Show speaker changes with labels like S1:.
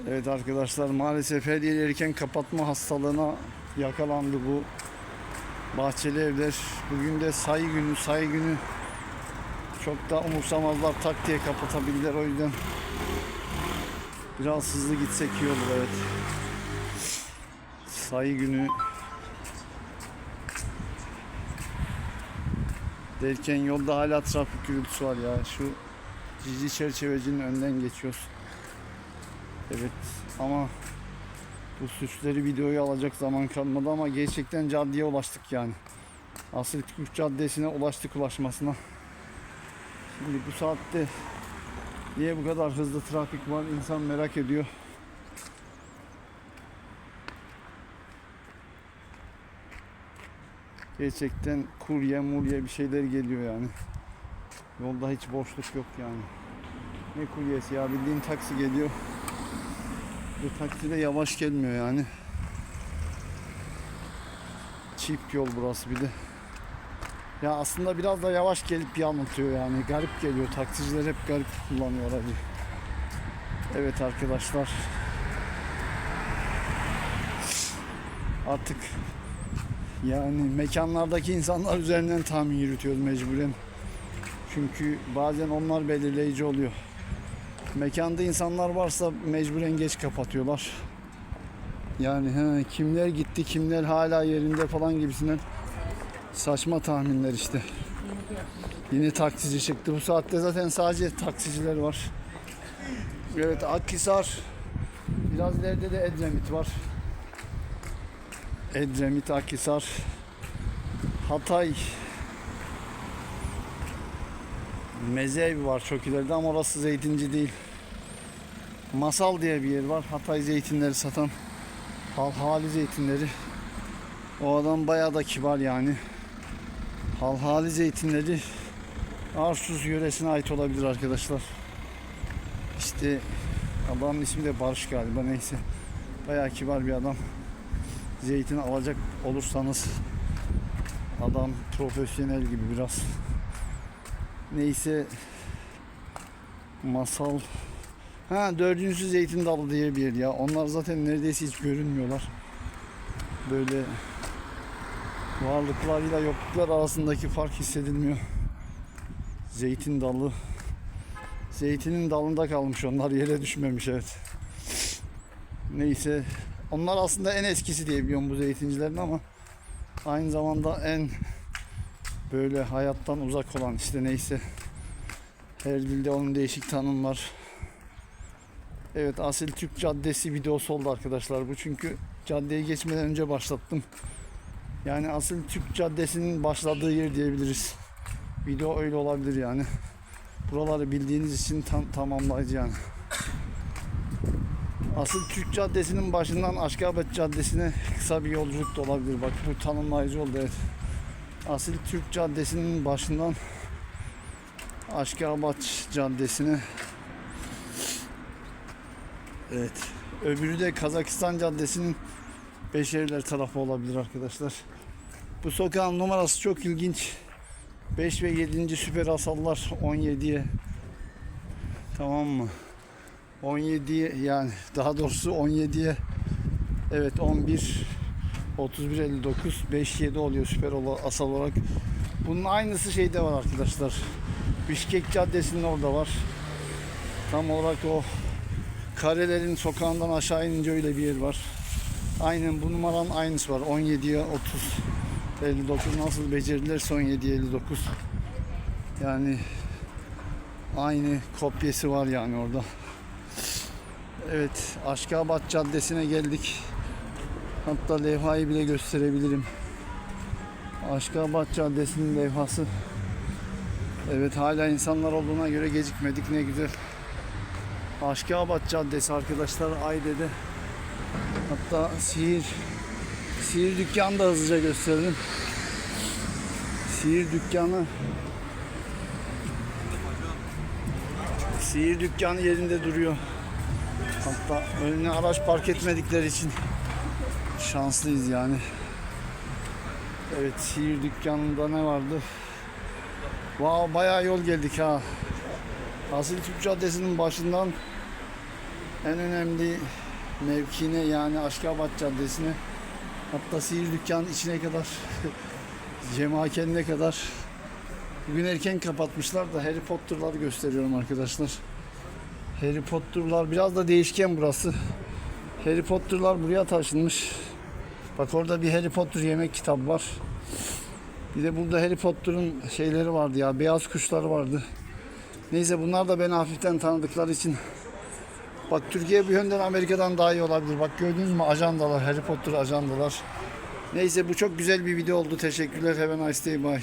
S1: Evet arkadaşlar maalesef her yer erken kapatma hastalığına yakalandı bu bahçeli evler. Bugün de sayı günü, sayı günü çok da umursamazlar tak diye kapatabilirler o yüzden biraz hızlı gitsek iyi olur evet. Sayı günü derken yolda hala trafik gürültüsü var ya şu cici çerçevecinin önden geçiyoruz. Evet ama bu suçları videoya alacak zaman kalmadı ama gerçekten caddeye ulaştık yani. Asıl Türk Caddesi'ne ulaştık ulaşmasına. Şimdi bu saatte niye bu kadar hızlı trafik var insan merak ediyor. Gerçekten kurye murye bir şeyler geliyor yani. Yolda hiç boşluk yok yani. Ne kuryesi ya bildiğin taksi geliyor. Bu taksi de yavaş gelmiyor yani. Çift yol burası bir de. Ya aslında biraz da yavaş gelip yanıltıyor yani. Garip geliyor. Taksiciler hep garip kullanıyor aracı. Evet arkadaşlar. Artık yani mekanlardaki insanlar üzerinden tahmin yürütüyoruz mecburen. Çünkü bazen onlar belirleyici oluyor. Mekanda insanlar varsa mecburen geç kapatıyorlar. Yani he, kimler gitti, kimler hala yerinde falan gibisinden saçma tahminler işte. Yine taksici çıktı. Bu saatte zaten sadece taksiciler var. Evet Akhisar. Biraz ileride de Edremit var. Edremit, Akhisar. Hatay. Mezev var çok ileride ama orası zeytinci değil. Masal diye bir yer var. Hatay zeytinleri satan hal hali zeytinleri. O adam bayağı da kibar yani. Hal hali zeytinleri Arsuz yöresine ait olabilir arkadaşlar. İşte adamın ismi de Barış galiba neyse. Bayağı kibar bir adam. Zeytin alacak olursanız adam profesyonel gibi biraz. Neyse masal Ha dördüncüsü zeytin dalı diye bir ya. Onlar zaten neredeyse hiç görünmüyorlar. Böyle varlıklarıyla yokluklar arasındaki fark hissedilmiyor. Zeytin dalı. Zeytinin dalında kalmış onlar yere düşmemiş evet. Neyse onlar aslında en eskisi diye biliyorum bu zeytincilerin ama aynı zamanda en böyle hayattan uzak olan işte neyse her dilde onun değişik tanım var. Evet Asil Türk Caddesi videosu oldu arkadaşlar bu çünkü caddeye geçmeden önce başlattım. Yani Asil Türk Caddesi'nin başladığı yer diyebiliriz. Video öyle olabilir yani. Buraları bildiğiniz için tam tamamlayıcı yani. Asıl Türk Caddesi'nin başından Aşkabat Caddesi'ne kısa bir yolculuk da olabilir. Bak bu tanımlayıcı oldu evet. Asıl Türk Caddesi'nin başından Aşkabat Caddesi'ne Evet. Öbürü de Kazakistan Caddesi'nin Beşeriler tarafı olabilir arkadaşlar. Bu sokağın numarası çok ilginç. 5 ve 7. süper asallar 17'ye tamam mı? 17'ye yani daha doğrusu 17'ye evet 11 31 59 5 7 oluyor süper asal olarak. Bunun aynısı şeyde var arkadaşlar. Bişkek Caddesi'nin orada var. Tam olarak o Karelerin sokağından aşağı inince öyle bir yer var. Aynen bu numaranın aynısı var. 17'ye 30 59 nasıl becerilerse 17'ye 59. Yani aynı kopyası var yani orada. Evet Aşkabat Caddesi'ne geldik. Hatta levhayı bile gösterebilirim. Aşkabat Caddesi'nin levhası. Evet hala insanlar olduğuna göre gecikmedik ne güzel. Aşkabat Caddesi arkadaşlar Ayde'de. Hatta sihir sihir dükkanı da hızlıca gösterelim. Sihir dükkanı Sihir dükkanı yerinde duruyor. Hatta önüne araç park etmedikleri için şanslıyız yani. Evet sihir dükkanında ne vardı? Wow, bayağı yol geldik ha. Asil Türk Caddesi'nin başından en önemli mevkine yani Aşkabat Caddesi'ne hatta sihir dükkanın içine kadar cemakenine kadar bugün erken kapatmışlar da Harry Potter'lar gösteriyorum arkadaşlar. Harry Potter'lar biraz da değişken burası. Harry Potter'lar buraya taşınmış. Bak orada bir Harry Potter yemek kitabı var. Bir de burada Harry Potter'ın şeyleri vardı ya. Beyaz kuşları vardı. Neyse bunlar da beni hafiften tanıdıkları için. Bak Türkiye bu yönden Amerika'dan daha iyi olabilir. Bak gördünüz mü ajandalar, Harry Potter ajandalar. Neyse bu çok güzel bir video oldu. Teşekkürler. Have a nice day. Bye.